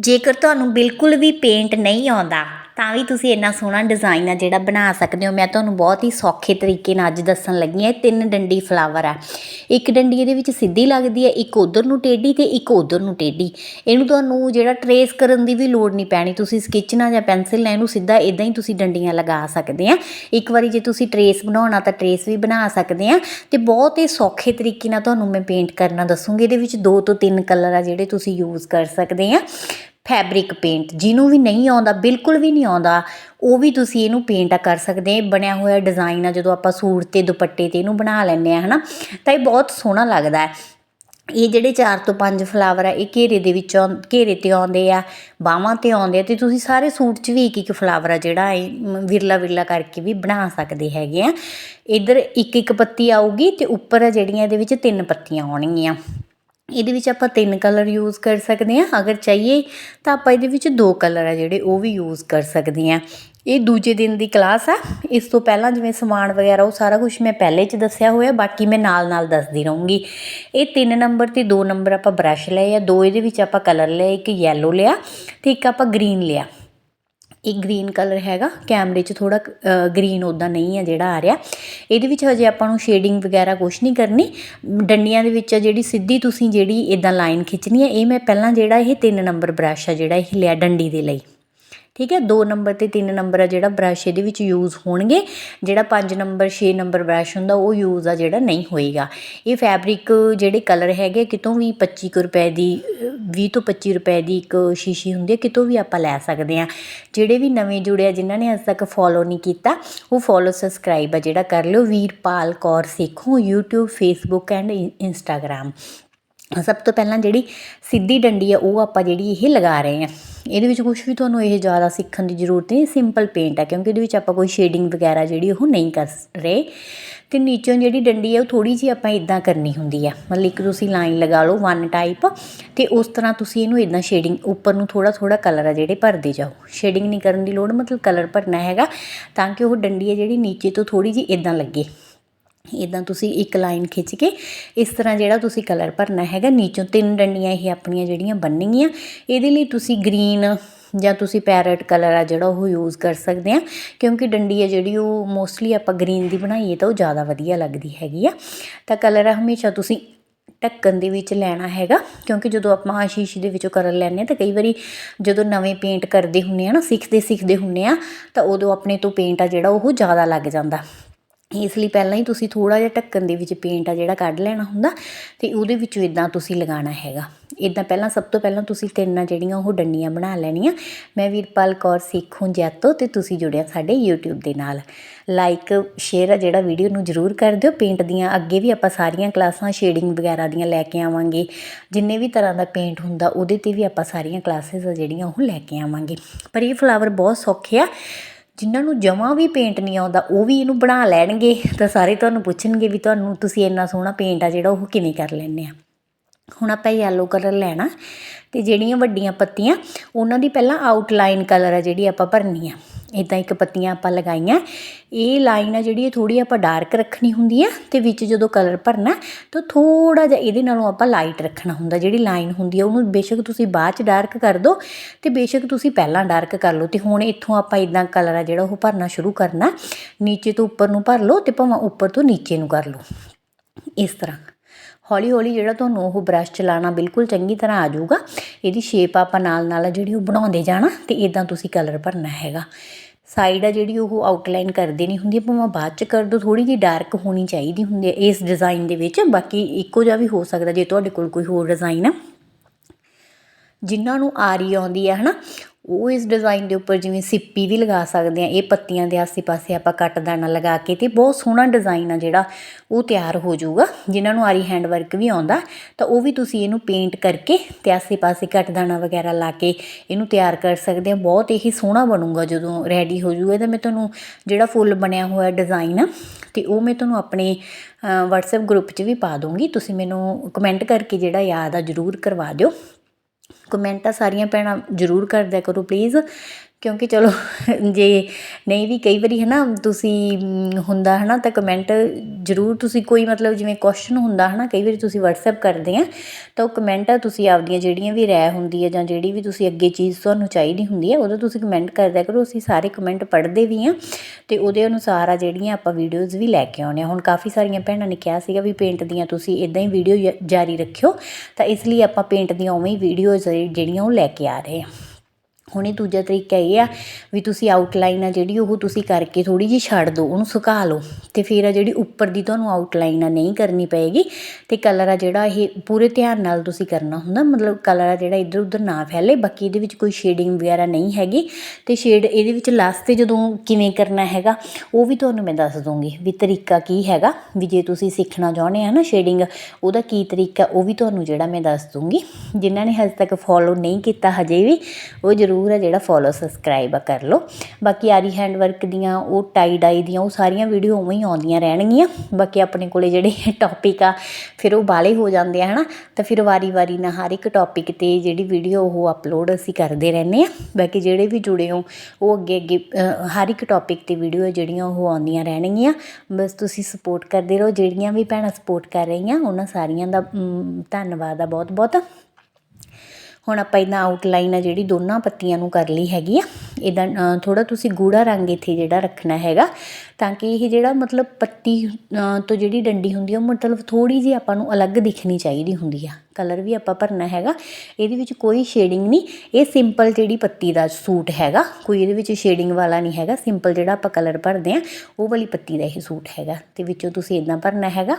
ਜੇਕਰ ਤੁਹਾਨੂੰ ਬਿਲਕੁਲ ਵੀ ਪੇਂਟ ਨਹੀਂ ਆਉਂਦਾ ਤਾਂ ਵੀ ਤੁਸੀਂ ਇੰਨਾ ਸੋਹਣਾ ਡਿਜ਼ਾਈਨ ਆ ਜਿਹੜਾ ਬਣਾ ਸਕਦੇ ਹੋ। ਮੈਂ ਤੁਹਾਨੂੰ ਬਹੁਤ ਹੀ ਸੌਖੇ ਤਰੀਕੇ ਨਾਲ ਅੱਜ ਦੱਸਣ ਲੱਗੀ ਹਾਂ। ਇਹ ਤਿੰਨ ਡੰਡੀ ਫਲਾਵਰ ਆ। ਇੱਕ ਡੰਡੀ ਇਹਦੇ ਵਿੱਚ ਸਿੱਧੀ ਲੱਗਦੀ ਹੈ, ਇੱਕ ਉਧਰ ਨੂੰ ਟੇਢੀ ਤੇ ਇੱਕ ਉਧਰ ਨੂੰ ਟੇਢੀ। ਇਹਨੂੰ ਤੁਹਾਨੂੰ ਜਿਹੜਾ ਟਰੇਸ ਕਰਨ ਦੀ ਵੀ ਲੋੜ ਨਹੀਂ ਪੈਣੀ। ਤੁਸੀਂ ਸਕੈਚ ਨਾਲ ਜਾਂ ਪੈਨਸਿਲ ਨਾਲ ਇਹਨੂੰ ਸਿੱਧਾ ਇਦਾਂ ਹੀ ਤੁਸੀਂ ਡੰਡੀਆਂ ਲਗਾ ਸਕਦੇ ਆ ਇੱਕ ਵਾਰੀ ਜੇ ਤੁਸੀਂ ਟਰੇਸ ਬਣਾਉਣਾ ਤਾਂ ਟਰੇਸ ਵੀ ਬਣਾ ਸਕਦੇ ਆ ਤੇ ਬਹੁਤ ਹੀ ਸੌਖੇ ਤਰੀਕੇ ਨਾਲ ਤੁਹਾਨੂੰ ਮੈਂ ਪੇਂਟ ਕਰਨਾ ਦੱਸੂਗੀ। ਇਹਦੇ ਵਿੱਚ ਦੋ ਤੋਂ ਤਿੰਨ ਕਲਰ ਆ ਜਿਹੜੇ ਤੁਸੀਂ ਯੂਜ਼ ਕਰ ਸਕਦੇ ਆ ਫੈਬਰਿਕ ਪੇਂਟ ਜਿਹਨੂੰ ਵੀ ਨਹੀਂ ਆਉਂਦਾ, ਬਿਲਕੁਲ ਵੀ ਨਹੀਂ ਆਉਂਦਾ, ਉਹ ਵੀ ਤੁਸੀਂ ਇਹਨੂੰ ਪੇਂਟ ਕਰ ਸਕਦੇ ਬਣਿਆ ਹੋਇਆ ਡਿਜ਼ਾਈਨ ਆ, ਜਦੋਂ ਆਪਾਂ ਸੂਟ ਤੇ ਦੁਪੱਟੇ ਤੇ ਇਹਨੂੰ ਬਣਾ ਲੈਂਦੇ ਆ, ਹਨਾ? ਤਾਂ ਇਹ ਬਹੁਤ ਸੋਹਣਾ ਲੱਗਦਾ ਹੈ। ਇਹ ਜਿਹੜੇ 4 ਤੋਂ 5 ਫਲਾਵਰ ਆ, ਇਹ ਘੇਰੇ ਦੇ ਵਿੱਚ ਆਉਂ- ਘੇਰੇ ਤੇ ਆਉਂਦੇ ਆ ਬਾਹਾਂ ਤੇ ਆਉਂਦੇ ਆ, ਤੇ ਤੁਸੀਂ ਸਾਰੇ ਸੂਟ 'ਚ ਵੀ ਇੱਕ ਇੱਕ ਫਲਾਵਰ ਆ ਜਿਹੜਾ ਇਹ ਵਿਰਲਾ ਵਿਰਲਾ ਕਰਕੇ ਵੀ ਬਣਾ ਸਕਦੇ ਹੈਗੇ ਆ। ਇਧਰ ਇੱਕ ਇੱਕ ਪੱਤੀ ਆਊਗੀ ਤੇ ਉੱਪਰ ਆ ਜਿਹੜੀਆਂ ਇਹਦੇ ਵਿੱਚ ਤਿੰਨ ਪੱਤੀਆਂ ਆਉਣਗੀਆਂ। ਇਹਦੇ ਵਿੱਚ ਆਪਾਂ ਤਿੰਨ ਕਲਰ ਯੂਜ਼ ਕਰ ਸਕਦੇ ਹਾਂ। ਅਗਰ ਚਾਹੀਏ ਤਾਂ ਆਪਾਂ ਇਹਦੇ ਵਿੱਚ ਦੋ ਕਲਰ ਆ ਜਿਹੜੇ ਉਹ ਵੀ ਯੂਜ਼ ਕਰ ਸਕਦੇ ਹਾਂ। ਇਹ ਦੂਜੇ ਦਿਨ ਦੀ ਕਲਾਸ ਆ। ਇਸ ਤੋਂ ਪਹਿਲਾਂ ਜਿਵੇਂ ਸਮਾਨ ਵਗੈਰਾ, ਉਹ ਸਾਰਾ ਕੁਝ ਮੈਂ ਪਹਿਲੇ ਚ ਦੱਸਿਆ ਹੋਇਆ, ਬਾਕੀ ਮੈਂ ਨਾਲ ਨਾਲ ਦੱਸਦੀ ਰਹੂੰਗੀ। ਇਹ 3 ਨੰਬਰ ਤੇ 2 ਨੰਬਰ ਆਪਾਂ ਬ੍ਰਸ਼ ਲਏ ਆ। ਦੋ ਇਹਦੇ ਵਿੱਚ ਆਪਾਂ ਕਲਰ ਲਏ, ਇੱਕ ਯੈਲੋ ਲਿਆ ਤੇ ਇੱਕ ਆਪਾਂ ਗ੍ਰੀਨ ਲਿਆ। ਇਹ ਗ੍ਰੀਨ ਕਲਰ ਹੈਗਾ, ਕੈਮਰੇ 'ਚ ਥੋੜਾ ਗ੍ਰੀਨ ਉਦਾਂ ਨਹੀਂ ਹੈ ਜਿਹੜਾ ਆ ਰਿਹਾ। ਇਹਦੇ ਵਿੱਚ ਹਜੇ ਆਪਾਂ ਨੂੰ ਸ਼ੇਡਿੰਗ ਵਗੈਰਾ ਕੁਝ ਨਹੀਂ ਕਰਨੀ। ਡੰਡੀਆਂ ਦੇ ਵਿੱਚ ਆ ਜਿਹੜੀ ਸਿੱਧੀ ਤੁਸੀਂ ਜਿਹੜੀ ਇਦਾਂ ਲਾਈਨ ਖਿੱਚਣੀ ਹੈ, ਇਹ ਮੈਂ ਪਹਿਲਾਂ ਜਿਹੜਾ ਇਹ 3 ਨੰਬਰ ਬ੍ਰਸ਼ ਆ ਜਿਹੜਾ ਇਹ ਲਿਆ ਡੰਡੀ ਦੇ ਲਈ। ਠੀਕ ਹੈ? 2 ਨੰਬਰ ਤੇ 3 ਨੰਬਰ ਆ ਜਿਹੜਾ ਬ੍ਰਸ਼ ਇਹਦੇ ਵਿੱਚ ਯੂਜ਼ ਹੋਣਗੇ। ਜਿਹੜਾ 5 ਨੰਬਰ 6 ਨੰਬਰ ਬ੍ਰਸ਼ ਹੁੰਦਾ ਉਹ ਯੂਜ਼ ਆ ਜਿਹੜਾ ਨਹੀਂ ਹੋਏਗਾ। ਇਹ ਫੈਬਰਿਕ ਜਿਹੜੇ ਕਲਰ ਹੈਗੇ ਕਿਤੋਂ ਵੀ 25 ਕੁ ਰੁਪਏ ਦੀ ਅ, 20 ਤੋਂ 25 ਰੁਪਏ ਦੀ ਇੱਕ ਸ਼ੀਸ਼ੀ ਹੁੰਦੀ ਹੈ ਕਿਤੋਂ ਵੀ ਆਪਾਂ ਲੈ ਸਕਦੇ ਆ। ਜਿਹੜੇ ਵੀ ਨਵੇਂ ਜੁੜੇ ਆ ਜਿਨ੍ਹਾਂ ਨੇ ਅਜੇ ਤੱਕ ਫੋਲੋ ਨਹੀਂ ਕੀਤਾ ਉਹ ਫੋਲੋ ਸਬਸਕ੍ਰਾਈਬ ਆ ਜਿਹੜਾ ਕਰ ਲਿਓ। ਵੀਰਪਾਲ ਕੌਰ ਸਿੱਖੋ YouTube Facebook ਐਂਡ ਇੰਸਟਾਗ੍ਰam ਸਭ ਤੋਂ ਪਹਿਲਾਂ ਜਿਹੜੀ ਸਿੱਧੀ ਡੰਡੀ ਆ, ਉਹ ਆਪਾਂ ਜਿਹੜੀ ਇਹ ਲਗਾ ਰਹੇ ਹਾਂ। ਇਹਦੇ ਵਿੱਚ ਕੁਝ ਵੀ ਤੁਹਾਨੂੰ ਇਹ ਜ਼ਿਆਦਾ ਸਿੱਖਣ ਦੀ ਜ਼ਰੂਰਤ ਨਹੀਂ ਸਿੰਪਲ ਪੇਂਟ ਆ, ਕਿਉਂਕਿ ਇਹਦੇ ਵਿੱਚ ਆਪਾਂ ਕੋਈ ਸ਼ੇਡਿੰਗ ਵਗੈਰਾ ਜਿਹੜੀ ਉਹ ਨਹੀਂ ਕਰ ਰਹੇ। ਤੇ ਨੀਚੋਂ ਜਿਹੜੀ ਡੰਡੀ ਆ, ਉਹ ਥੋੜੀ ਜਿਹੀ ਆਪਾਂ ਇਦਾਂ ਕਰਨੀ ਹੁੰਦੀ ਆ। ਮਤਲਬ ਇੱਕ ਤੁਸੀਂ ਲਾਈਨ ਲਗਾ ਲਓ ਵਨ ਟਾਈਪ ਤੇ ਉਸ ਤਰ੍ਹਾਂ ਤੁਸੀਂ ਇਹਨੂੰ ਇਦਾਂ ਸ਼ੇਡਿੰਗ ਉੱਪਰ ਨੂੰ ਥੋੜਾ ਥੋੜਾ ਕਲਰ ਆ ਜਿਹੜੇ ਭਰਦੇ ਜਾਓ। ਸ਼ੇਡਿੰਗ ਨਹੀਂ ਕਰਨ ਦੀ ਲੋੜ, ਮਤਲਬ ਕਲਰ ਭਰਨਾ ਹੈਗਾ, ਤਾਂ ਕਿ ਉਹ ਡੰਡੀ ਆ ਜਿਹੜੀ ਨੀਚੇ ਤੋਂ ਥੋੜੀ ਜਿਹੀ ਇਦਾਂ ਲੱਗੇ। ਇਦਾਂ ਤੁਸੀਂ ਇੱਕ ਲਾਈਨ ਖਿੱਚ ਕੇ ਇਸ ਤਰ੍ਹਾਂ ਜਿਹੜਾ ਤੁਸੀਂ ਕਲਰ ਭਰਨਾ ਹੈਗਾ, ਨੀਚੋਂ ਤਿੰਨ ਡੰਡੀਆਂ ਇਹ ਆਪਣੀਆਂ ਜਿਹੜੀਆਂ ਬੰਨਣਗੀਆਂ। ਇਹਦੇ ਲਈ ਤੁਸੀਂ ਗ੍ਰੀਨ ਜਾਂ ਤੁਸੀਂ ਪੈਰਟ ਕਲਰ ਆ ਜਿਹੜਾ ਉਹ ਯੂਜ਼ ਕਰ ਸਕਦੇ ਆ, ਕਿਉਂਕਿ ਡੰਡੀ ਆ ਜਿਹੜੀ ਉਹ ਮੋਸਟਲੀ ਆਪਾਂ ਗ੍ਰੀਨ ਦੀ ਬਣਾਈਏ ਤਾਂ ਉਹ ਜ਼ਿਆਦਾ ਵਧੀਆ ਲੱਗਦੀ ਹੈਗੀ ਆ। ਤਾਂ ਕਲਰ ਹਮੇਸ਼ਾ ਤੁਸੀਂ ਢੱਕਣ ਦੇ ਵਿੱਚ ਲੈਣਾ ਹੈਗਾ, ਕਿਉਂਕਿ ਜਦੋਂ ਆਪਾਂ ਸ਼ੀਸ਼ੇ ਦੇ ਵਿੱਚੋਂ ਕਲਰ ਲੈਂਦੇ ਤਾਂ ਕਈ ਵਾਰੀ ਜਦੋਂ ਨਵੇਂ ਪੇਂਟ ਕਰਦੇ ਹੁੰਨੇ ਆ ਨਾ ਸਿੱਖਦੇ ਸਿੱਖਦੇ ਹੁੰਨੇ ਆ, ਤਾਂ ਉਦੋਂ ਆਪਣੇ ਤੋਂ ਪੇਂਟ ਆ ਜਿਹੜਾ ਉਹ ਜ਼ਿਆਦਾ ਲੱਗ ਜਾਂਦਾ। ਇਸ ਲਈ ਪਹਿਲਾਂ ਹੀ ਤੁਸੀਂ ਥੋੜਾ ਜਿਹਾ ਢੱਕਣ ਦੇ ਵਿੱਚ ਪੇਂਟ ਆ ਜਿਹੜਾ ਕੱਢ ਲੈਣਾ ਹੁੰਦਾ ਤੇ ਉਹਦੇ ਵਿੱਚੋਂ ਇਦਾਂ ਤੁਸੀਂ ਲਗਾਉਣਾ ਹੈਗਾ। ਇਦਾਂ ਪਹਿਲਾਂ ਸਭ ਤੋਂ ਪਹਿਲਾਂ ਤੁਸੀਂ ਤਿੰਨ ਆ ਜਿਹੜੀਆਂ ਉਹ ਡੰਡੀਆਂ ਬਣਾ ਲੈਣੀਆਂ। ਮੈਂ ਵੀਰਪਾਲ ਕੌਰ, ਸਿੱਖੋਂ ਜੈਤੋ ਤੇ ਤੁਸੀਂ ਜੁੜਿਆ ਸਾਡੇ YouTube ਦੇ ਨਾਲ। ਲਾਈਕ ਸ਼ੇਅਰ ਆ ਜਿਹੜਾ ਵੀਡੀਓ ਨੂੰ ਜਰੂਰ ਕਰ ਦਿਓ। ਪੇਂਟ ਦੀਆਂ ਅੱਗੇ ਵੀ ਆਪਾਂ ਸਾਰੀਆਂ ਕਲਾਸਾਂ ਸ਼ੇਡਿੰਗ ਵਗੈਰਾ ਦੀਆਂ ਲੈ ਕੇ ਆਵਾਂਗੇ। ਜਿੰਨੇ ਵੀ ਤਰ੍ਹਾਂ ਦਾ ਪੇਂਟ ਹੁੰਦਾ ਉਹਦੇ ਤੇ ਵੀ ਆਪਾਂ ਸਾਰੀਆਂ ਕਲਾਸਿਸ ਆ ਜਿਹੜੀਆਂ ਉਹ ਲੈ ਕੇ ਆਵਾਂਗੇ। ਪਰ ਇਹ ਫਲਾਵਰ ਬਹੁਤ ਸੌਖੇ ਆ। ਜਿਨ੍ਹਾਂ ਨੂੰ ਜਮਾਂ ਵੀ ਪੇਂਟ ਨਹੀਂ ਆਉਂਦਾ, ਉਹ ਵੀ ਇਹਨੂੰ ਬਣਾ ਲੈਣਗੇ ਤਾਂ ਸਾਰੇ ਤੁਹਾਨੂੰ ਪੁੱਛਣਗੇ ਵੀ ਤੁਹਾਨੂੰ ਤੁਸੀਂ ਇੰਨਾ ਸੋਹਣਾ ਪੇਂਟ ਆ ਜਿਹੜਾ ਉਹ ਕਿਵੇਂ ਕਰ ਲੈਂਦੇ ਆ। ਹੁਣ ਆਪਾਂ ਯੈਲੋ ਕਲਰ ਲੈਣਾ ਤੇ ਜਿਹੜੀਆਂ ਵੱਡੀਆਂ ਪੱਤੀਆਂ, ਉਹਨਾਂ ਦੀ ਪਹਿਲਾਂ ਆਊਟਲਾਈਨ ਕਲਰ ਆ ਜਿਹੜੀ ਆਪਾਂ ਭਰਨੀ ਆ। ਇਦਾਂ ਇੱਕ ਪੱਤੀਆਂ ਆਪਾਂ ਲਗਾਈਆਂ। ਇਹ ਲਾਈਨ ਆ ਜਿਹੜੀ ਇਹ ਥੋੜੀ ਆਪਾਂ ਡਾਰਕ ਰੱਖਣੀ ਹੁੰਦੀ ਆ ਤੇ ਵਿੱਚ ਜਦੋਂ ਕਲਰ ਭਰਨਾ, ਤਾਂ ਥੋੜਾ ਜਿਹਾ ਇਹਦੇ ਨਾਲੋਂ ਆਪਾਂ ਲਾਈਟ ਰੱਖਣਾ ਹੁੰਦਾ। ਜਿਹੜੀ ਲਾਈਨ ਹੁੰਦੀ ਆ, ਉਹਨੂੰ ਬੇਸ਼ੱਕ ਤੁਸੀਂ ਬਾਅਦ ਚ ਡਾਰਕ ਕਰ ਦਿਓ ਤੇ ਬੇਸ਼ੱਕ ਤੁਸੀਂ ਪਹਿਲਾਂ ਡਾਰਕ ਕਰ ਲਓ ਤੇ ਹੁਣ ਇੱਥੋਂ ਆਪਾਂ ਇਦਾਂ ਕਲਰ ਆ ਜਿਹੜਾ ਉਹ ਭਰਨਾ ਸ਼ੁਰੂ ਕਰਨਾ, ਨੀਚੇ ਤੋਂ ਉੱਪਰ ਨੂੰ ਭਰ ਲਓ ਤੇ ਭਾਵੇਂ ਉੱਪਰ ਤੋਂ ਨੀਚੇ ਨੂੰ ਕਰ ਲਓ। ਇਸ ਤਰ੍ਹਾਂ। ਹੌਲੀ ਹੌਲੀ ਜਿਹੜਾ ਤੁਹਾਨੂੰ ਉਹ ਬ੍ਰਸ਼ ਚਲਾਉਣਾ ਬਿਲਕੁਲ ਚੰਗੀ ਤਰ੍ਹਾਂ ਆ ਜਾਊਗਾ। ਇਹਦੀ ਸ਼ੇਪ ਆਪਾਂ ਨਾਲ ਨਾਲ ਜਿਹੜੀ ਉਹ ਬਣਾਉਂਦੇ ਜਾਣਾ ਤੇ ਇਦਾਂ ਤੁਸੀਂ ਕਲਰ ਭਰਨਾ ਹੈਗਾ। ਸਾਈਡ ਆ ਜਿਹੜੀ ਉਹ ਆਊਟਲਾਈਨ ਕਰਦੇ ਨਹੀਂ ਹੁੰਦੀ ਭਾਵੇਂ ਬਾਅਦ ਚ ਕਰ ਦੋ ਥੋੜੀ ਜਿਹੀ ਡਾਰਕ ਹੋਣੀ ਚਾਹੀਦੀ ਹੁੰਦੀ ਹੈ ਇਸ ਡਿਜ਼ਾਈਨ ਦੇ ਵਿੱਚ। ਬਾਕੀ ਇੱਕੋ ਜਿਹਾ ਵੀ ਹੋ ਸਕਦਾ ਜੇ ਤੁਹਾਡੇ ਕੋਲ ਕੋਈ ਹੋਰ ਡਿਜ਼ਾਈਨ ਆ। ਜਿਨ੍ਹਾਂ ਨੂੰ ਆਰੀ ਆਉਂਦੀ ਹੈ, ਹਨਾ? ਉਹ ਇਸ ਡਿਜ਼ਾਈਨ ਦੇ ਉੱਪਰ ਜਿਵੇਂ ਸਿੱਪੀ ਵੀ ਲਗਾ ਸਕਦੇ ਆ, ਇਹ ਪੱਤੀਆਂ ਦੇ ਆਸੇ-ਪਾਸੇ ਆਪਾਂ ਕੱਟ ਦਾਣਾ ਲਗਾ ਕੇ ਤੇ ਬਹੁਤ ਸੋਹਣਾ ਡਿਜ਼ਾਈਨ ਆ ਜਿਹੜਾ ਉਹ ਤਿਆਰ ਹੋ ਜਾਊਗਾ। ਜਿਨ੍ਹਾਂ ਨੂੰ ਆਰੀ ਹੈਂਡ ਵਰਕ ਵੀ ਆਉਂਦਾ, ਤਾਂ ਉਹ ਵੀ ਤੁਸੀਂ ਇਹਨੂੰ ਪੇਂਟ ਕਰਕੇ ਤੇ ਆਸੇ-ਪਾਸੇ ਕੱਟ ਦਾਣਾ ਵਗੈਰਾ ਲਾ ਕੇ ਇਹਨੂੰ ਤਿਆਰ ਕਰ ਸਕਦੇ ਆ। ਬਹੁਤ ਹੀ ਸੋਹਣਾ ਬਣੂਗਾ ਜਦੋਂ ਰੈਡੀ ਹੋ ਜਾਊਗਾ। ਤਾਂ ਮੈਂ ਤੁਹਾਨੂੰ ਜਿਹੜਾ ਫੁੱਲ ਬਣਿਆ ਹੋਇਆ ਡਿਜ਼ਾਈਨ ਆ, ਤੇ ਉਹ ਮੈਂ ਤੁਹਾਨੂੰ ਆਪਣੇ WhatsApp ਗਰੁੱਪ 'ਚ ਵੀ ਪਾ ਦੂੰਗੀ ਤੁਸੀਂ ਮੈਨੂੰ ਕਮੈਂਟ ਕਰਕੇ ਜਿਹੜਾ ਯਾਦ ਆ ਜ਼ਰੂਰ ਕਰਵਾ ਦਿਓ। ਕਮੈਂਟਾਂ ਸਾਰੀਆਂ ਭੈਣਾਂ ਜ਼ਰੂਰ ਕਰਦਿਆ ਕਰੋ ਪਲੀਜ਼ ਕਿਉਂਕਿ ਚਲੋ, ਜੇ ਨਹੀਂ ਵੀ ਕਈ ਵਾਰੀ ਹੈ ਨਾ ਤੁਸੀਂ ਹੁੰਦਾ ਹੈ ਨਾ ਤਾਂ ਕਮੈਂਟ ਜ਼ਰੂਰ ਤੁਸੀਂ ਕੋਈ ਮਤਲਬ ਜਿਵੇਂ ਕੁਐਸਚਨ ਹੁੰਦਾ ਹੈ ਨਾ ਕਈ ਵਾਰੀ ਤੁਸੀਂ WhatsApp ਕਰਦੇ ਆ, ਤਾਂ ਉਹ ਕਮੈਂਟ ਆ ਤੁਸੀਂ ਆਪਦੀਆਂ ਜਿਹੜੀਆਂ ਵੀ ਰਾਏ ਹੁੰਦੀ ਹੈ ਜਾਂ ਜਿਹੜੀ ਵੀ ਤੁਸੀਂ ਅੱਗੇ ਚੀਜ਼ ਤੁਹਾਨੂੰ ਚਾਹੀਦੀ ਹੁੰਦੀ ਹੈ ਉਹਦਾ ਤੁਸੀਂ ਕਮੈਂਟ ਕਰਦਿਆ ਕਰੋ, ਅਸੀਂ ਸਾਰੇ ਕਮੈਂਟ ਪੜ੍ਹਦੇ ਵੀ ਆ, ਤੇ ਉਹਦੇ ਅਨੁਸਾਰ ਆ ਜਿਹੜੀਆਂ ਆਪਾਂ ਵੀਡੀਓਜ਼ ਵੀ ਲੈ ਕੇ ਆਉਂਦੇ ਹਾਂ ਹੁਣ ਕਾਫੀ ਸਾਰੀਆਂ ਭੈਣਾਂ ਨੇ ਕਿਹਾ ਸੀਗਾ ਵੀ ਪੇਂਟ ਦੀਆਂ ਤੁਸੀਂ ਇਦਾਂ ਹੀ ਵੀਡੀਓ ਜਾਰੀ ਰੱਖਿਓ, ਤਾਂ ਇਸ ਲਈ ਆਪਾਂ ਪੇਂਟ ਦੀਆਂ ਉਵੇਂ ਹੀ ਵੀਡੀਓਜ਼ ਜਿਹੜੀਆਂ ਉਹ ਲੈ ਕੇ ਆ ਰਹੇ ਹਾਂ ਹੁਣ ਇਹ ਦੂਜਾ ਤਰੀਕਾ ਇਹ ਆ ਵੀ ਤੁਸੀਂ ਆਊਟਲਾਈਨ ਆ ਜਿਹੜੀ ਉਹ ਤੁਸੀਂ ਕਰਕੇ ਥੋੜੀ ਜਿਹੀ ਛੱਡ ਦਿਓ, ਉਹਨੂੰ ਸੁਕਾ ਲਓ। ਤੇ ਫਿਰ ਆ ਜਿਹੜੀ ਉੱਪਰ ਦੀ ਤੁਹਾਨੂੰ ਆਊਟਲਾਈਨ ਆ ਨਹੀਂ ਕਰਨੀ ਪਏਗੀ, ਤੇ ਕਲਰ ਆ ਜਿਹੜਾ ਇਹ ਪੂਰੇ ਧਿਆਨ ਨਾਲ ਤੁਸੀਂ ਕਰਨਾ ਹੁੰਦਾ, ਮਤਲਬ ਕਲਰ ਆ ਜਿਹੜਾ ਇੱਧਰ ਉੱਧਰ ਨਾ ਫੈਲੇ, ਬਾਕੀ ਇਹਦੇ ਵਿੱਚ ਕੋਈ ਸ਼ੇਡਿੰਗ ਵਗੈਰਾ ਨਹੀਂ ਹੈਗੀ। ਤੇ ਸ਼ੇਡ ਇਹਦੇ ਵਿੱਚ ਲਾਸਟ ਤੇ ਜਦੋਂ ਕਿਵੇਂ ਕਰਨਾ ਹੈਗਾ, ਉਹ ਵੀ ਤੁਹਾਨੂੰ ਮੈਂ ਦੱਸ ਦੂੰਗੀ ਵੀ ਤਰੀਕਾ ਕੀ ਹੈਗਾ, ਵੀ ਜੇ ਤੁਸੀਂ ਸਿੱਖਣਾ ਚਾਹੁੰਦੇ ਆ ਨਾ ਸ਼ੇਡਿੰਗ ਉਹਦਾ ਕੀ ਤਰੀਕਾ, ਉਹ ਵੀ ਤੁਹਾਨੂੰ ਜਿਹੜਾ ਮੈਂ ਦੱਸ ਦੂੰਗੀ ਜਿਨ੍ਹਾਂ ਨੇ ਹਜੇ ਤੱਕ ਫੋਲੋ ਨਹੀਂ ਕੀਤਾ ਹਜੇ ਵੀ, ਉਹ ਜ਼ਰੂਰ ਆ ਜਿਹੜਾ ਫੋਲੋ ਸਬਸਕ੍ਰਾਈਬ ਕਰ ਲਓ। ਬਾਕੀ ਆਰੀ ਹੈਂਡ ਵਰਕ ਦੀਆਂ, ਉਹ ਟਾਈ ਡਾਈ ਦੀਆਂ, ਉਹ ਸਾਰੀਆਂ ਵੀਡੀਓ ਉਵੇਂ ਹੀ ਆਉਂਦੀਆਂ ਰਹਿਣਗੀਆਂ। ਬਾਕੀ ਆਪਣੇ ਕੋਲੇ ਜਿਹੜੇ ਟੌਪਿਕ ਆ, ਫਿਰ ਉਹ ਬਾਲੇ ਹੋ ਜਾਂਦੇ ਆ, ਹਨਾ? ਤਾਂ ਫਿਰ ਵਾਰੀ-ਵਾਰੀ ਨਾਲ ਹਰ ਇੱਕ ਟੌਪਿਕ ਤੇ ਜਿਹੜੀ ਵੀਡੀਓ ਉਹ ਅਪਲੋਡ ਅਸੀਂ ਕਰਦੇ ਰਹਿੰਦੇ ਆ। ਬਾਕੀ ਜਿਹੜੇ ਵੀ ਜੁੜੇ ਹੋ, ਉਹ ਅੱਗੇ ਅੱਗੇ ਹਰ ਇੱਕ ਟੌਪਿਕ ਤੇ ਵੀਡੀਓ ਜਿਹੜੀਆਂ ਉਹ ਆਉਂਦੀਆਂ ਰਹਿਣਗੀਆਂ। ਬਸ ਤੁਸੀਂ ਸਪੋਰਟ ਕਰਦੇ ਰਹੋ। ਜਿਹੜੀਆਂ ਵੀ ਭੈਣਾਂ ਸਪੋਰਟ ਕਰ ਰਹੀਆਂ, ਉਹਨਾਂ ਸਾਰੀਆਂ ਦਾ ਧੰਨਵਾਦ ਆ ਬਹੁਤ ਬਹੁਤ ਹੁਣ ਆਪਾਂ ਇਹਨਾਂ ਆਊਟਲਾਈਨ ਆ ਜਿਹੜੀ ਦੋਨਾਂ ਪੱਤੀਆਂ ਨੂੰ ਕਰ ਲਈ ਹੈਗੀ ਆ। ਇਦਾਂ ਥੋੜਾ ਤੁਸੀਂ ਗੂੜਾ ਰੰਗ ਇੱਥੇ ਜਿਹੜਾ ਰੱਖਣਾ ਹੈਗਾ, ਤਾਂ ਕਿ ਇਹ ਜਿਹੜਾ ਮਤਲਬ ਪੱਤੀ ਤੋਂ ਜਿਹੜੀ ਡੰਡੀ ਹੁੰਦੀ ਆ, ਉਹ ਮਤਲਬ ਥੋੜੀ ਜਿਹੀ ਆਪਾਂ ਨੂੰ ਅਲੱਗ ਦਿਖਣੀ ਚਾਹੀਦੀ ਹੁੰਦੀ ਆ। ਕਲਰ ਵੀ ਆਪਾਂ ਭਰਨਾ ਹੈਗਾ। ਇਹਦੇ ਵਿੱਚ ਕੋਈ ਸ਼ੇਡਿੰਗ ਨਹੀਂ। ਇਹ ਸਿੰਪਲ ਜਿਹੜੀ ਪੱਤੀ ਦਾ ਸੂਟ ਹੈਗਾ, ਕੋਈ ਇਹਦੇ ਵਿੱਚ ਸ਼ੇਡਿੰਗ ਵਾਲਾ ਨਹੀਂ ਹੈਗਾ। ਸਿੰਪਲ ਜਿਹੜਾ ਆਪਾਂ ਕਲਰ ਭਰਦੇ ਆ, ਉਹ ਵਾਲੀ ਪੱਤੀ ਦਾ ਇਹ ਸੂਟ ਹੈਗਾ। ਤੇ ਵਿੱਚੋਂ ਤੁਸੀਂ ਇਦਾਂ ਭਰਨਾ ਹੈਗਾ।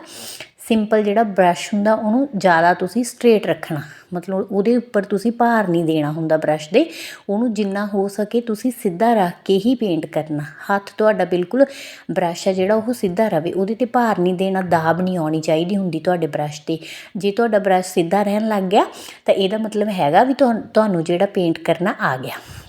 ਸਿੰਪਲ ਜਿਹੜਾ ਬ੍ਰਸ਼ ਹੁੰਦਾ, ਉਹਨੂੰ ਜ਼ਿਆਦਾ ਤੁਸੀਂ ਸਟ੍ਰੇਟ ਰੱਖਣਾ। ਮਤਲਬ ਉਹਦੇ ਉੱਪਰ ਤੁਸੀਂ ਭਾਰ ਨਹੀਂ ਦੇਣਾ ਹੁੰਦਾ ਬ੍ਰਸ਼ ਦੇ। ਉਹਨੂੰ ਜਿੰਨਾ ਹੋ ਸਕੇ ਤੁਸੀਂ ਸਿੱਧਾ ਰੱਖ ਕੇ ਹੀ ਪੇਂਟ ਕਰਨਾ। ਹੱਥ ਤੁਹਾਡਾ ਬਿਲਕੁਲ ਬ੍ਰਸ਼ ਹੈ ਜਿਹੜਾ, ਉਹ ਸਿੱਧਾ ਰਵੇ। ਉਹਦੇ ਤੇ ਭਾਰ ਨਹੀਂ ਦੇਣਾ, ਦਾਬ ਨਹੀਂ ਆਉਣੀ ਚਾਹੀਦੀ ਹੁੰਦੀ ਤੁਹਾਡੇ ਬ੍ਰਸ਼ ਤੇ। ਜੇ ਤੁਹਾਡਾ ਬ੍ਰਸ਼ ਸਿੱਧਾ ਰਹਿਣ ਲੱਗ ਗਿਆ, ਤਾਂ ਇਹਦਾ ਮਤਲਬ ਹੈਗਾ ਵੀ ਤੁਹਾਨੂੰ ਤੁਹਾਨੂੰ ਜਿਹੜਾ ਪੇਂਟ ਕਰਨਾ ਆ ਗਿਆ।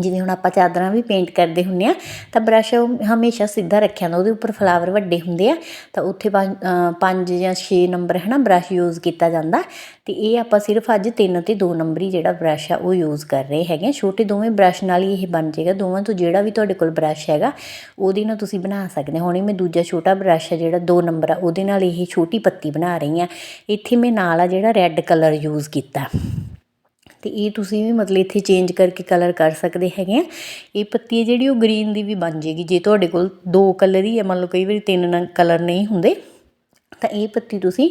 ਜਿਵੇਂ ਹੁਣ ਆਪਾਂ ਚਾਦਰਾਂ ਵੀ ਪੇਂਟ ਕਰਦੇ ਹੁੰਨੇ ਆ, ਤਾਂ ਬ੍ਰਸ਼ ਹਮੇਸ਼ਾ ਸਿੱਧਾ ਰੱਖਿਆ ਹੁੰਦਾ, ਉਹਦੇ ਉੱਪਰ ਫਲਾਵਰ ਵੱਡੇ ਹੁੰਦੇ ਆ, ਤਾਂ ਉੱਥੇ ਪੰਜ ਪੰਜ ਜਾਂ 6 ਨੰਬਰ ਹੈ ਨਾ ਬ੍ਰਸ਼ ਯੂਜ਼ ਕੀਤਾ ਜਾਂਦਾ, ਤੇ ਇਹ ਆਪਾਂ ਸਿਰਫ ਅੱਜ 3 ਤੇ 2 ਨੰਬਰ ਹੀ ਜਿਹੜਾ ਬ੍ਰਸ਼ ਆ ਉਹ ਯੂਜ਼ ਕਰ ਰਹੇ ਹੈਗੇ ਆ। ਛੋਟੇ ਦੋਵੇਂ ਬ੍ਰਸ਼ ਨਾਲ ਹੀ ਇਹ ਬਣ ਜਾਏਗਾ, ਦੋਵਾਂ ਤੋਂ ਜਿਹੜਾ ਵੀ ਤੁਹਾਡੇ ਕੋਲ ਬ੍ਰਸ਼ ਹੈਗਾ, ਉਹਦੇ ਨਾਲ ਤੁਸੀਂ ਬਣਾ ਸਕਦੇ ਹੋ। ਹੁਣ ਇਹ ਮੈਂ ਦੂਜਾ ਛੋਟਾ ਬ੍ਰਸ਼ ਆ ਜਿਹੜਾ 2 ਨੰਬਰ ਆ, ਉਹਦੇ ਨਾਲ ਇਹ ਛੋਟੀ ਪੱਤੀ ਬਣਾ ਰਹੀ ਆ ਇੱਥੇ ਮੈਂ ਨਾਲ ਆ ਜਿਹੜਾ ਰੈੱਡ ਕਲਰ ਯੂਜ਼ ਕੀਤਾ ਤੇ ਇਹ ਤੁਸੀਂ ਵੀ ਮਤਲਬ ਇੱਥੇ ਚੇਂਜ ਕਰਕੇ ਕਲਰ ਕਰ ਸਕਦੇ ਹੈਗੇ ਆ। ਇਹ ਪੱਤੀ ਹੈ ਜਿਹੜੀ ਉਹ ਗ੍ਰੀਨ ਦੀ ਵੀ ਬਣ ਜੇਗੀ ਜੇ ਤੁਹਾਡੇ ਕੋਲ ਦੋ ਕਲਰ ਹੀ ਹੈ, ਮੰਨ ਲਓ ਕਈ ਵਾਰੀ ਤਿੰਨ ਕਲਰ ਨਹੀਂ ਹੁੰਦੇ, ਤਾਂ ਇਹ ਪੱਤੀ ਤੁਸੀਂ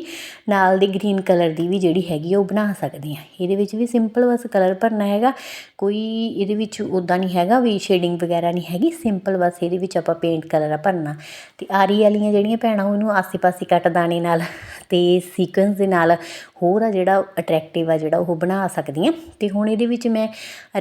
ਨਾਲ ਦੀ ਗ੍ਰੀਨ ਕਲਰ ਦੀ ਵੀ ਜਿਹੜੀ ਹੈਗੀ ਆ, ਉਹ ਬਣਾ ਸਕਦੇ ਆ। ਇਹਦੇ ਵਿੱਚ ਵੀ ਸਿੰਪਲ ਬਸ ਕਲਰ ਭਰਨਾ ਹੈਗਾ। ਕੋਈ ਇਹਦੇ ਵਿੱਚ ਉਦਾਂ ਨਹੀਂ ਹੈਗਾ, ਵੀ ਸ਼ੇਡਿੰਗ ਵਗੈਰਾ ਨਹੀਂ ਹੈਗੀ। ਸਿੰਪਲ ਬਸ ਇਹਦੇ ਵਿੱਚ ਆਪਾਂ ਪੇਂਟ ਕਲਰ ਆ ਭਰਨਾ। ਤੇ ਆਰੀ ਵਾਲੀਆਂ ਜਿਹੜੀਆਂ ਭੈਣਾਂ, ਉਹਨੂੰ ਆਸੇ-ਪਾਸੇ ਕੱਟ ਦਾਣੇ ਨਾਲ ਤੇ ਸੀਕੁਐਂਸ ਦੇ ਨਾਲ ਹੋਰ ਆ ਜਿਹੜਾ ਅਟਰੈਕਟਿਵ ਆ ਜਿਹੜਾ ਉਹ ਬਣਾ ਸਕਦੀ ਹਾਂ। ਤੇ ਹੁਣ ਇਹਦੇ ਵਿੱਚ ਮੈਂ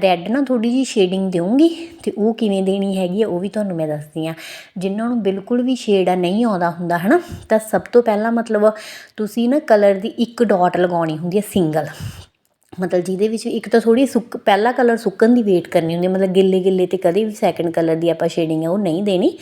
ਰੈੱਡ ਨਾ ਥੋੜੀ ਜੀ ਸ਼ੇਡਿੰਗ ਦੇਵਾਂਗੀ ਤੇ ਉਹ ਕਿਵੇਂ ਦੇਣੀ ਹੈਗੀ ਆ ਉਹ ਵੀ ਤੁਹਾਨੂੰ ਮੈਂ ਦੱਸਦੀ ਆ ਜਿਨ੍ਹਾਂ ਨੂੰ ਬਿਲਕੁਲ ਵੀ ਸ਼ੇਡ ਆ ਨਹੀਂ ਆਉਂਦਾ ਹੁੰਦਾ, ਹਨਾ, ਤਾਂ ਸਭ ਤੋਂ ਪਹਿਲਾਂ ਮਤਲਬ ਤੁਸੀਂ ਨਾ ਕਲਰ ਦੀ ਇੱਕ ਡਾਟ ਲਗਾਉਣੀ ਹੁੰਦੀ ਹੈ ਸਿੰਗਲ ਮਤਲਬ ਜਿਹਦੇ ਵਿੱਚ ਇੱਕ ਤਾਂ ਥੋੜੀ ਸੁੱਕ, ਪਹਿਲਾ ਕਲਰ ਸੁੱਕਣ ਦੀ ਵੇਟ ਕਰਨੀ ਹੁੰਦੀ ਹੈ ਮਤਲਬ ਗਿੱਲੇ ਗਿੱਲੇ ਤੇ ਕਦੇ ਵੀ ਸੈਕੰਡ ਕਲਰ ਦੀ ਆਪਾਂ ਸ਼ੇਡਿੰਗ ਆ, ਉਹ ਨਹੀਂ ਦੇਣੀ।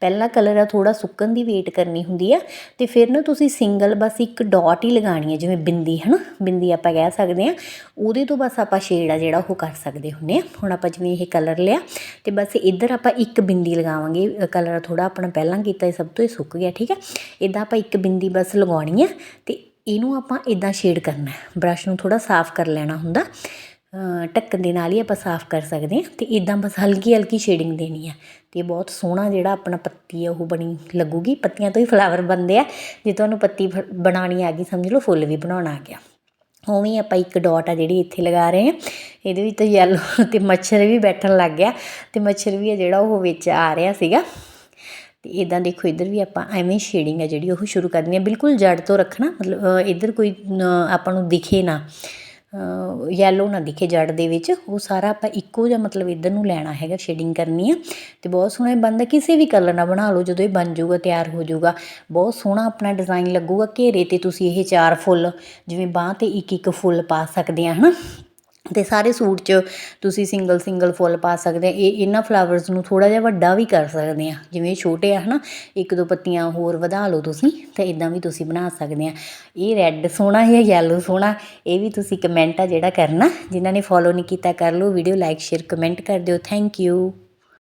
ਪਹਿਲਾ ਕਲਰ ਆ ਥੋੜਾ ਸੁੱਕਣ ਦੀ ਵੇਟ ਕਰਨੀ ਹੁੰਦੀ ਆ। ਤੇ ਫਿਰ ਨਾ ਤੁਸੀਂ ਸਿੰਗਲ ਬਸ ਇੱਕ ਡਾਟ ਹੀ ਲਗਾਣੀ ਹੈ ਜਿਵੇਂ ਬਿੰਦੀ, ਹਨਾ? ਬਿੰਦੀ ਆਪਾਂ ਕਹਿ ਸਕਦੇ ਆ। ਉਹਦੇ ਤੋਂ ਬਸ ਆਪਾਂ ਸ਼ੇਡ ਆ ਜਿਹੜਾ ਉਹ ਕਰ ਸਕਦੇ ਹੁੰਨੇ ਆ। ਹੁਣ ਆਪਾਂ ਜਿਵੇਂ ਇਹ ਕਲਰ ਲਿਆ, ਤੇ ਬਸ ਇੱਧਰ ਆਪਾਂ ਇੱਕ ਬਿੰਦੀ ਲਗਾਵਾਂਗੇ। ਕਲਰ ਥੋੜਾ ਆਪਣਾ ਪਹਿਲਾਂ ਕੀਤਾ ਸਭ ਤੋਂ ਇਹ ਸੁੱਕ ਗਿਆ, ਠੀਕ ਹੈ ਇਦਾਂ ਆਪਾਂ ਇੱਕ ਬਿੰਦੀ ਬਸ ਲਗਾਉਣੀ ਹੈ ਤੇ ਇਹਨੂੰ ਆਪਾਂ ਇਦਾਂ ਸ਼ੇਡ ਕਰਨਾ ਹੈ। ਬ੍ਰਸ਼ ਨੂੰ ਥੋੜਾ ਸਾਫ਼ ਕਰ ਲੈਣਾ ਹੁੰਦਾ। ਢੱਕਣ ਦੇ ਨਾਲ ਹੀ ਆਪਾਂ ਸਾਫ਼ ਕਰ ਸਕਦੇ ਹਾਂ ਤੇ ਇਦਾਂ ਬਸ ਹਲਕੀ ਹਲਕੀ ਸ਼ੇਡਿੰਗ ਦੇਣੀ ਹੈ। ਤੇ ਬਹੁਤ ਸੋਹਣਾ ਜਿਹੜਾ ਆਪਣਾ ਪੱਤੀ ਹੈ, ਉਹ ਬਣੀ ਲੱਗੂਗੀ। ਪੱਤੀਆਂ ਤੋਂ ਹੀ ਫਲਾਵਰ ਬਣਦੇ ਆ। ਜੇ ਤੁਹਾਨੂੰ ਪੱਤੀ ਫ- ਬਣਾਉਣੀ ਆ ਗਈ, ਸਮਝ ਲਓ ਫੁੱਲ ਵੀ ਬਣਾਉਣਾ ਆ ਗਿਆ। ਉਵੇਂ ਆਪਾਂ ਇੱਕ ਡਾਟ ਆ ਜਿਹੜੀ ਇੱਥੇ ਲਗਾ ਰਹੇ ਹਾਂ। ਇਹਦੇ ਵਿੱਚ ਤਾਂ ਯੈਲੋ ਤੇ ਮੱਛਰ ਵੀ ਬੈਠਣ ਲੱਗ ਗਿਆ। ਤੇ ਮੱਛਰ ਵੀ ਆ ਜਿਹੜਾ ਉਹ ਵਿੱਚ ਆ ਰਿਹਾ ਸੀਗਾ। ਤੇ ਇਦਾਂ ਦੇਖੋ, ਇੱਧਰ ਵੀ ਆਪਾਂ ਐਵੇਂ ਸ਼ੇਡਿੰਗ ਹੈ ਜਿਹੜੀ ਉਹ ਸ਼ੁਰੂ ਕਰਨੀ ਹੈ ਬਿਲਕੁਲ ਜੜ ਤੋਂ ਰੱਖਣਾ, ਮਤਲਬ ਇੱਧਰ ਕੋਈ ਆਪਾਂ ਨੂੰ ਦਿਖੇ ਨਾ ਯੈਲੋ ਨਾ ਦਿਖੇ ਜੜ ਦੇ ਵਿੱਚ, ਉਹ ਸਾਰਾ ਆਪਾਂ ਇੱਕੋ ਜਿਹਾ ਮਤਲਬ ਇੱਧਰ ਨੂੰ ਲੈਣਾ ਹੈਗਾ ਸ਼ੇਡਿੰਗ ਕਰਨੀ ਆ। ਤੇ ਬਹੁਤ ਸੋਹਣਾ ਇਹ ਬਣਦਾ, ਕਿਸੇ ਵੀ ਕਲਰ ਨਾਲ ਬਣਾ ਲਓ, ਜਦੋਂ ਇਹ ਬਣ ਜਾਊਗਾ, ਤਿਆਰ ਹੋ ਜਾਊਗਾ। ਬਹੁਤ ਸੋਹਣਾ ਆਪਣਾ ਡਿਜ਼ਾਈਨ ਲੱਗੂਗਾ ਘੇਰੇ ਤੇ ਤੁਸੀਂ ਇਹ ਚਾਰ ਫੁੱਲ, ਜਿਵੇਂ ਬਾਹ ਤੇ ਇੱਕ ਇੱਕ ਫੁੱਲ ਪਾ ਸਕਦੇ ਆ, ਹਨਾ? ਅਤੇ ਸਾਰੇ ਸੂਟ 'ਚ ਤੁਸੀਂ ਸਿੰਗਲ ਸਿੰਗਲ ਫੁੱਲ ਪਾ ਸਕਦੇ ਇਹ ਇਹਨਾਂ ਫਲਾਵਰਸ ਨੂੰ ਥੋੜ੍ਹਾ ਜਿਹਾ ਵੱਡਾ ਵੀ ਕਰ ਸਕਦੇ ਆ। ਜਿਵੇਂ ਛੋਟੇ ਆ ਹੈ ਨਾ ਇੱਕ ਦੋ ਪੱਤੀਆਂ ਹੋਰ ਵਧਾ ਲਓ ਤੁਸੀਂ ਤਾਂ ਇਦਾਂ ਵੀ ਤੁਸੀਂ ਬਣਾ ਸਕਦੇ ਆ। ਇਹ ਰੈੱਡ ਸੋਹਣਾ ਜਾਂ ਯੈਲੋ ਸੋਹਣਾ, ਇਹ ਵੀ ਤੁਸੀਂ ਕਮੈਂਟ ਆ ਜਿਹੜਾ ਕਰਨਾ। ਜਿਨ੍ਹਾਂ ਨੇ ਫੋਲੋ ਨਹੀਂ ਕੀਤਾ, ਕਰ ਲਓ। ਵੀਡੀਓ ਲਾਈਕ ਸ਼ੇਅਰ ਕਮੈਂਟ ਕਰ ਦਿਓ। Thank you